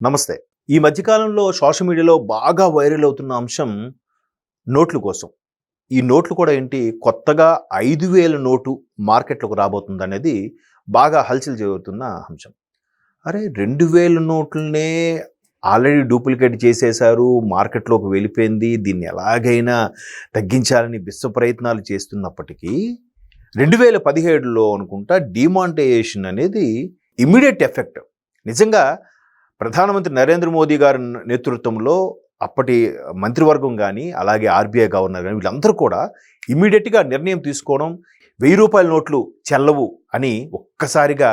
నమస్తే. ఈ మధ్యకాలంలో సోషల్ మీడియాలో బాగా వైరల్ అవుతున్న అంశం నోట్ల కోసం. ఈ నోట్లు కూడా ఏంటి? కొత్తగా ఐదు వేల నోటు మార్కెట్లోకి రాబోతుంది అనేది బాగా హల్చల్ జరుగుతున్న అంశం. అరే రెండు వేల నోట్లనే ఆల్రెడీ డూప్లికేట్ చేసేశారు మార్కెట్లోకి వెళ్ళిపోయింది దీన్ని ఎలాగైనా తగ్గించాలని విశ్వ ప్రయత్నాలు చేస్తున్నప్పటికీ రెండు వేల పదిహేడులో అనుకుంటా డిమానిటైజేషన్ అనేది ఇమీడియట్ ఎఫెక్ట్. నిజంగా ప్రధానమంత్రి నరేంద్ర మోదీ గారి నేతృత్వంలో అప్పటి మంత్రివర్గం కానీ అలాగే ఆర్బీఐ గవర్నర్ కానీ వీళ్ళందరూ కూడా ఇమ్మీడియట్గా నిర్ణయం తీసుకోవడం వెయ్యి రూపాయల నోట్లు చెల్లవు అని ఒక్కసారిగా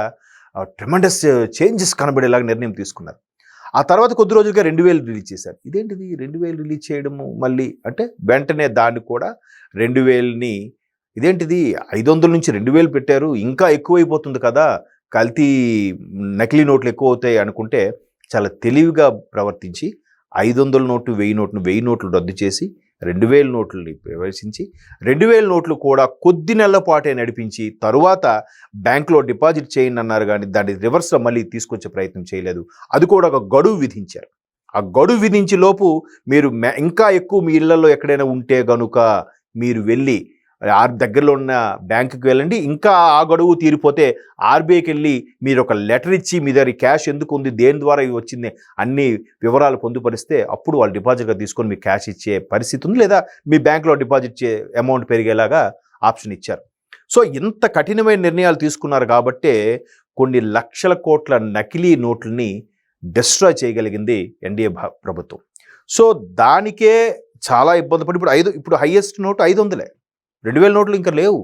ట్రెమండస్ చేంజెస్ కనబడేలాగా నిర్ణయం తీసుకున్నారు. ఆ తర్వాత కొద్ది రోజులుగా రెండు వేలు రిలీజ్ చేశారు. ఇదేంటిది? రెండు వేలు రిలీజ్ చేయడము మళ్ళీ అంటే వెంటనే దాన్ని కూడా రెండు వేలని ఇదేంటిది? ఐదు వందల నుంచి రెండు వేలు పెట్టారు. ఇంకా ఎక్కువైపోతుంది కదా. కల్తీ నకిలీ నోట్లు ఎక్కువ అవుతాయి అనుకుంటే చాలా తెలివిగా ప్రవర్తించి ఐదు వందల నోటు వెయ్యి నోట్లు వెయ్యి నోట్లు రద్దు చేసి రెండు వేల నోట్లని ప్రవేశించి రెండు వేల నోట్లు కూడా కొద్ది నెలల పాటే నడిపించి తరువాత బ్యాంకులో డిపాజిట్ చేయండి అన్నారు కానీ దాన్ని రివర్స్లో మళ్ళీ తీసుకొచ్చే ప్రయత్నం చేయలేదు. అది కూడా ఒక గడువు విధించారు. ఆ గడువు విధించి లోపు మీరు ఇంకా ఎక్కువ మీ ఇళ్ళలో ఎక్కడైనా ఉంటే గనుక మీరు వెళ్ళి ఆర్ దగ్గరలో ఉన్న బ్యాంకుకి వెళ్ళండి. ఇంకా ఆ గడువు తీరిపోతే ఆర్బీఐకి వెళ్ళి మీరు ఒక లెటర్ ఇచ్చి మీ దగ్గర క్యాష్ ఎందుకు ఉంది దేని ద్వారా ఇవి వచ్చింది అన్ని వివరాలు పొందుపరిస్తే అప్పుడు వాళ్ళు డిపాజిట్గా తీసుకొని మీ క్యాష్ ఇచ్చే పరిస్థితి ఉంది. లేదా మీ బ్యాంకులో డిపాజిట్ చే అమౌంట్ పెరిగేలాగా ఆప్షన్ ఇచ్చారు. సో ఇంత కఠినమైన నిర్ణయాలు తీసుకున్నారు కాబట్టే కొన్ని లక్షల కోట్ల నకిలీ నోట్లని డిస్ట్రాయ్ చేయగలిగింది ఎన్డీఏ ప్రభుత్వం. సో దానికే చాలా ఇబ్బంది పడి ఇప్పుడు ఐదు ఇప్పుడు హైయెస్ట్ నోటు ఐదు వందలే. రెండు వేల నోట్లు ఇంకా లేవు.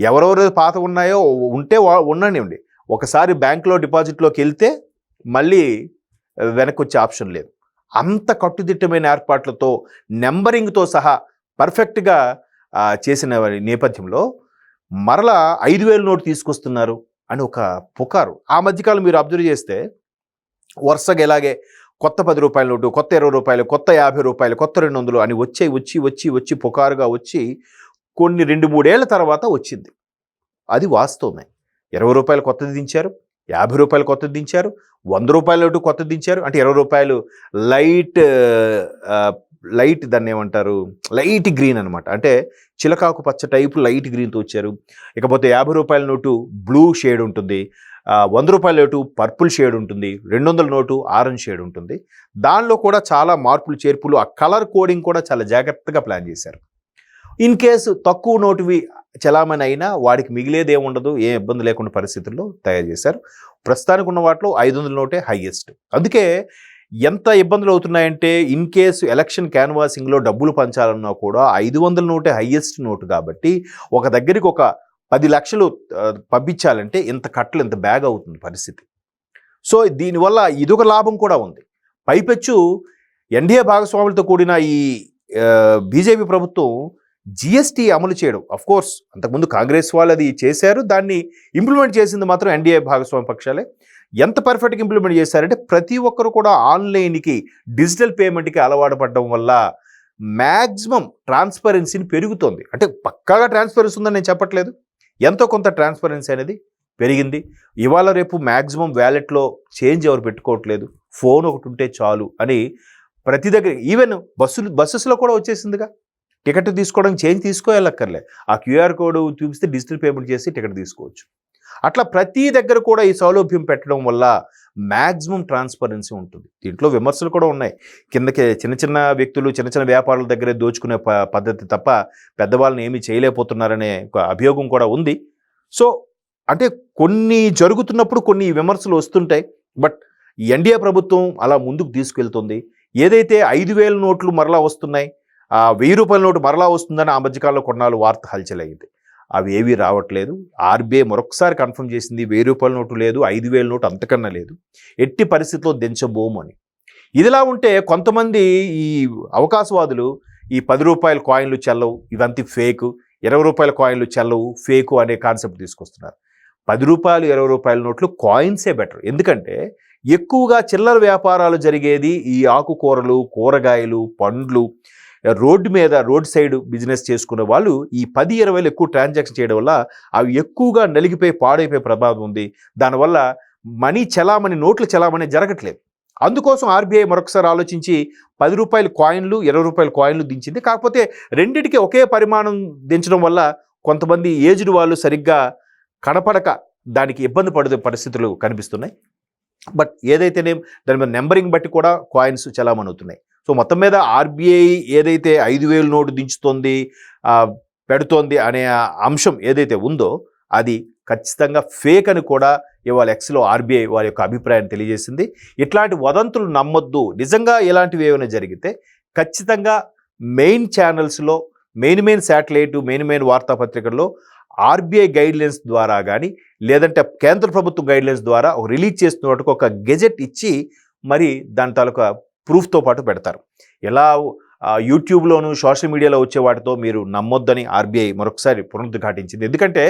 ఎవరెవరు పాత ఉన్నాయో ఉంటే ఉండనివ్వండి ఒకసారి బ్యాంకులో డిపాజిట్లోకి వెళ్తే మళ్ళీ వెనక్కి వచ్చే ఆప్షన్ లేదు. అంత కట్టుదిట్టమైన ఏర్పాట్లతో నెంబరింగ్తో సహా పర్ఫెక్ట్గా చేసిన నేపథ్యంలో మరలా ఐదు వేల నోటు తీసుకొస్తున్నారు అని ఒక పుకారు. ఆ మధ్యకాలం మీరు అబ్జర్వ్ చేస్తే వరుసగా ఇలాగే కొత్త పది రూపాయల నోటు కొత్త ఇరవై రూపాయలు కొత్త యాభై రూపాయలు కొత్త రెండు వందలు అని వచ్చే వచ్చి వచ్చి వచ్చి పుకారుగా వచ్చి కొన్ని రెండు మూడేళ్ళ తర్వాత వచ్చింది. అది వాస్తవమే. ఇరవై రూపాయలు కొత్తది దించారు యాభై రూపాయలు కొత్తది దించారు వంద రూపాయల నోటు కొత్తది దించారు. అంటే ఇరవై రూపాయలు లైట్ లైట్ దాన్ని ఏమంటారు? లైట్ గ్రీన్ అనమాట అంటే చిలకాకు పచ్చ టైపు లైట్ గ్రీన్తో వచ్చారు. ఇకపోతే యాభై రూపాయల నోటు బ్లూ షేడ్ ఉంటుంది. వంద రూపాయల నోటు పర్పుల్ షేడ్ ఉంటుంది. రెండు వందల నోటు ఆరెంజ్ షేడ్ ఉంటుంది. దానిలో కూడా చాలా మార్పులు చేర్పులు. ఆ కలర్ కోడింగ్ కూడా చాలా జాగ్రత్తగా ప్లాన్ చేశారు. ఇన్ కేసు తక్కువ నోటువి చలామణి అయినా వాడికి మిగిలేదే ఉండదు ఏ ఇబ్బంది లేకుండా పరిస్థితుల్లో తయారు చేశారు. ప్రస్తుతానికి ఉన్న వాటిలో ఐదు వందల నోటే హైయెస్ట్. అందుకే ఎంత ఇబ్బందులు అవుతున్నాయంటే ఇన్ కేసు ఎలక్షన్ క్యాన్వాసింగ్లో డబ్బులు పంచాలన్నా కూడా ఐదు వందల నోటే హైయెస్ట్ నోటు కాబట్టి ఒక దగ్గరికి ఒక పది లక్షలు పంపించాలంటే ఇంత కట్టలు ఇంత బ్యాగ్ అవుతుంది పరిస్థితి. సో దీనివల్ల ఇదొక లాభం కూడా ఉంది. పైపెచ్చు ఎన్డీఏ భాగస్వాములతో కూడిన ఈ బీజేపీ ప్రభుత్వం జిఎస్టీ అమలు చేయడం. అఫ్ కోర్స్ అంతకుముందు కాంగ్రెస్ వాళ్ళు అది చేశారు. దాన్ని ఇంప్లిమెంట్ చేసింది మాత్రం ఎన్డీఏ భాగస్వామి పక్షాలే. ఎంత పర్ఫెక్ట్గా ఇంప్లిమెంట్ చేశారంటే ప్రతి ఒక్కరు కూడా ఆన్లైన్కి డిజిటల్ పేమెంట్కి అలవాటు పడడం వల్ల మ్యాక్సిమం ట్రాన్స్పరెన్సీని పెరుగుతోంది. అంటే పక్కాగా ట్రాన్స్పరెన్సీ ఉందని నేను చెప్పట్లేదు. ఎంతో కొంత ట్రాన్స్పరెన్సీ అనేది పెరిగింది. ఇవాళ రేపు మ్యాక్సిమం వ్యాలెట్లో చేంజ్ ఎవరు పెట్టుకోవట్లేదు? ఫోన్ ఒకటి ఉంటే చాలు అని ప్రతి దగ్గర ఈవెన్ బస్సులు బస్సెస్లో కూడా వచ్చేసిందిగా. టికెట్ తీసుకోవడానికి చేంజ్ తీసుకోవాలక్కర్లే ఆ క్యూఆర్ కోడ్ చూపిస్తే డిజిటల్ పేమెంట్ చేసి టికెట్ తీసుకోవచ్చు. అట్లా ప్రతి దగ్గర కూడా ఈ సౌలభ్యం పెట్టడం వల్ల మ్యాక్సిమం ట్రాన్స్పరెన్సీ ఉంటుంది. దీంట్లో విమర్శలు కూడా ఉన్నాయి. కిందకి చిన్న చిన్న వ్యక్తులు చిన్న చిన్న వ్యాపారుల దగ్గరే దోచుకునే ప- పద్ధతి తప్ప పెద్దవాళ్ళని ఏమీ చేయలేకపోతున్నారనే ఒక అభియోగం కూడా ఉంది. సో అంటే కొన్ని జరుగుతున్నప్పుడు కొన్ని విమర్శలు వస్తుంటాయి. బట్ ఎన్డీఏ ప్రభుత్వం అలా ముందుకు తీసుకెళ్తుంది. ఏదైతే ఐదు వేల నోట్లు మరలా వస్తున్నాయి ఆ వెయ్యి రూపాయల నోటు మరలా వస్తుందని ఆ మధ్యకాలంలో కొన్నాళ్ళు వార్త హల్చల్ అయింది అవి ఏవీ రావట్లేదు. ఆర్బీఐ మరొకసారి కన్ఫర్మ్ చేసింది వెయ్యి రూపాయల నోటు లేదు ఐదు వేల నోటు అంతకన్నా లేదు. ఎట్టి పరిస్థితిలో దించబోము అని. ఇదిలా ఉంటే కొంతమంది ఈ అవకాశవాదులు ఈ పది రూపాయల కాయిన్లు చెల్లవు ఇవంతి ఫేక్ ఇరవై రూపాయల కాయిన్లు చెల్లవు ఫేకు అనే కాన్సెప్ట్ తీసుకొస్తున్నారు. పది రూపాయలు ఇరవై రూపాయల నోట్లు కాయిన్సే బెటర్. ఎందుకంటే ఎక్కువగా చిల్లర వ్యాపారాలు జరిగేది ఈ ఆకుకూరలు కూరగాయలు పండ్లు రోడ్డు మీద రోడ్ సైడ్ బిజినెస్ చేసుకునే వాళ్ళు ఈ పది ఇరవైలు ఎక్కువ ట్రాన్సాక్షన్ చేయడం వల్ల అవి ఎక్కువగా నలిగిపోయి పాడైపోయే ప్రభావం ఉంది. దానివల్ల మనీ చలామణి నోట్ల చలామణి జరగట్లేదు. అందుకోసం ఆర్బీఐ మరొకసారి ఆలోచించి పది రూపాయల కాయిన్లు ఇరవై రూపాయల కాయిన్లు దించింది. కాకపోతే రెండింటికి ఒకే పరిమాణం దించడం వల్ల కొంతమంది ఏజ్డ్ వాళ్ళు సరిగ్గా కనపడక దానికి ఇబ్బంది పడే పరిస్థితులు కనిపిస్తున్నాయి. బట్ ఏదైతేనే దాని మీద నెంబరింగ్ బట్టి కూడా కాయిన్స్ చలామణి అవుతున్నాయి. సో మొత్తం మీద ఆర్బీఐ ఏదైతే ఐదు వేలు నోటు దించుతోంది పెడుతోంది అనే అంశం ఏదైతే ఉందో అది ఖచ్చితంగా ఫేక్ అని కూడా ఇవాళ ఎక్స్లో ఆర్బీఐ వారి యొక్క అభిప్రాయాన్ని తెలియజేసింది. ఇట్లాంటి వదంతులు నమ్మొద్దు. నిజంగా ఇలాంటివి ఏమైనా జరిగితే ఖచ్చితంగా మెయిన్ ఛానల్స్లో main main satellite main main వార్తాపత్రికల్లో RBI guidelines ద్వారా కానీ లేదంటే కేంద్ర ప్రభుత్వ గైడ్లైన్స్ ద్వారా ఒక రిలీజ్ చేస్తున్నట్టుకు ఒక గెజెట్ ఇచ్చి మరి దాని తాలూకా ప్రూఫ్తో పాటు పెడతారు. ఎలా యూట్యూబ్లోను సోషల్ మీడియాలో వచ్చే వాటితో మీరు నమ్మొద్దని ఆర్బీఐ మరొకసారి పునరుద్ఘాటించింది. ఎందుకంటే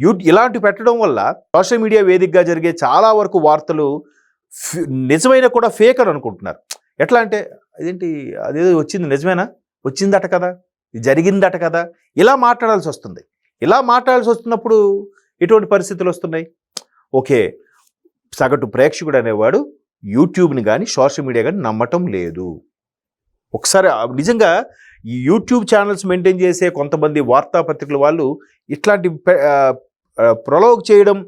యూ ఇలాంటి పెట్టడం వల్ల సోషల్ మీడియా వేదికగా జరిగే చాలా వరకు వార్తలు నిజమైన కూడా ఫేక్ అని అనుకుంటున్నారు. ఎట్లా అంటే అదేంటి అదేదో వచ్చింది నిజమేనా? వచ్చిందట కదా? జరిగిందట కదా? ఇలా మాట్లాడాల్సి వస్తుంది. ఇలా మాట్లాడాల్సి వస్తున్నప్పుడు ఎటువంటి పరిస్థితులు వస్తున్నాయి. ఓకే సగటు ప్రేక్షకుడు అనేవాడు యూట్యూబ్ని కానీ సోషల్ మీడియా కానీ నమ్మటం లేదు. ఒకసారి నిజంగా ఈ యూట్యూబ్ ఛానల్స్ మెయింటైన్ చేసే కొంతమంది వార్తాపత్రికల వాళ్ళు ఇట్లాంటి ప్రొలోగ్ చేయడం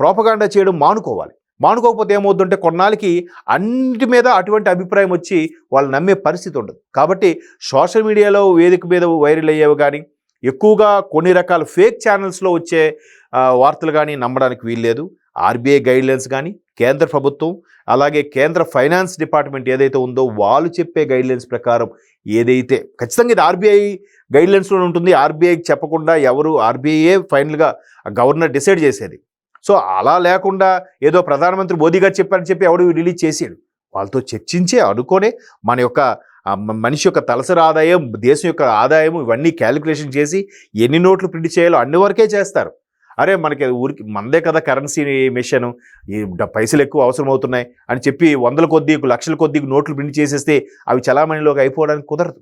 ప్రోపగాండా చేయడం మానుకోవాలి. మానుకోకపోతే ఏమవుతుందంటే కొన్నాళ్ళకి అన్నిటి మీద అటువంటి అభిప్రాయం వచ్చి వాళ్ళు నమ్మే పరిస్థితి ఉండదు. కాబట్టి సోషల్ మీడియాలో వేదిక మీద వైరల్ అయ్యేవి కానీ ఎక్కువగా కొన్ని రకాల ఫేక్ ఛానల్స్లో వచ్చే వార్తలు కానీ నమ్మడానికి వీల్లేదు. ఆర్బీఐ గైడ్లైన్స్ కానీ కేంద్ర ప్రభుత్వం అలాగే కేంద్ర ఫైనాన్స్ డిపార్ట్మెంట్ ఏదైతే ఉందో వాళ్ళు చెప్పే గైడ్లైన్స్ ప్రకారం ఏదైతే ఖచ్చితంగా ఇది ఆర్బీఐ గైడ్లైన్స్లో ఉంటుంది. ఆర్బీఐకి చెప్పకుండా ఎవరు ఆర్బీఐయే ఫైనల్గా గవర్నర్ డిసైడ్ చేసేది. సో అలా లేకుండా ఏదో ప్రధానమంత్రి మోదీ గారు చెప్పారని చెప్పి ఎవడు రిలీజ్ చేసాడు. వాళ్ళతో చర్చించే అనుకోనే మన యొక్క మనిషి యొక్క తలసరి ఆదాయం దేశం యొక్క ఆదాయం ఇవన్నీ క్యాలిక్యులేషన్ చేసి ఎన్ని నోట్లు ప్రింట్ చేయాలో అన్ని వరకే చేస్తారు. అరే మనకి ఊరికి మనదే కదా కరెన్సీ మిషన్ ఈ పైసలు ఎక్కువ అవసరం అవుతున్నాయి అని చెప్పి వందల కొద్దీ లక్షల కొద్దీ నోట్లు ప్రింట్ చేసేస్తే అవి చలామణిలోకి అయిపోవడానికి కుదరదు.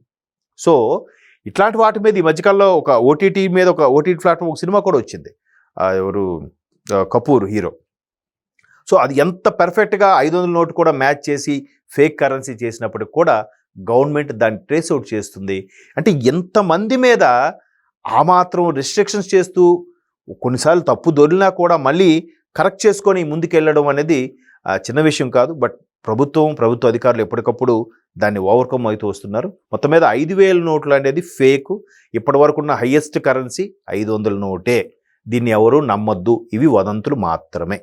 సో ఇట్లాంటి వాటి మీద ఈ మధ్యకాలంలో ఒక ఓటీటీ మీద ఒక ఓటీటీ ప్లాట్ఫామ్ ఒక సినిమా కూడా వచ్చింది. ఎవరు? కపూర్ హీరో. సో అది ఎంత పర్ఫెక్ట్గా ఐదు వందల నోటు కూడా మ్యాచ్ చేసి ఫేక్ కరెన్సీ చేసినప్పటికి కూడా గవర్నమెంట్ దాన్ని ట్రేస్ అవుట్ చేస్తుంది. అంటే ఎంతమంది మీద ఆ మాత్రం రిస్ట్రిక్షన్స్ చేస్తూ కొన్నిసార్లు తప్పు దొరినా కూడా మళ్ళీ కరెక్ట్ చేసుకొని ముందుకెళ్ళడం అనేది చిన్న విషయం కాదు. బట్ ప్రభుత్వం ప్రభుత్వ అధికారులు ఎప్పటికప్పుడు దాన్ని ఓవర్కమ్ అవుతూ వస్తున్నారు. మొత్తం మీద ఐదు వేల నోట్లు అనేది ఫేక్. ఇప్పటి వరకు ఉన్న హయ్యెస్ట్ కరెన్సీ ఐదు వందల నోటే. దీన్ని ఎవరు నమ్మొద్దు. ఇవి వదంతులు మాత్రమే.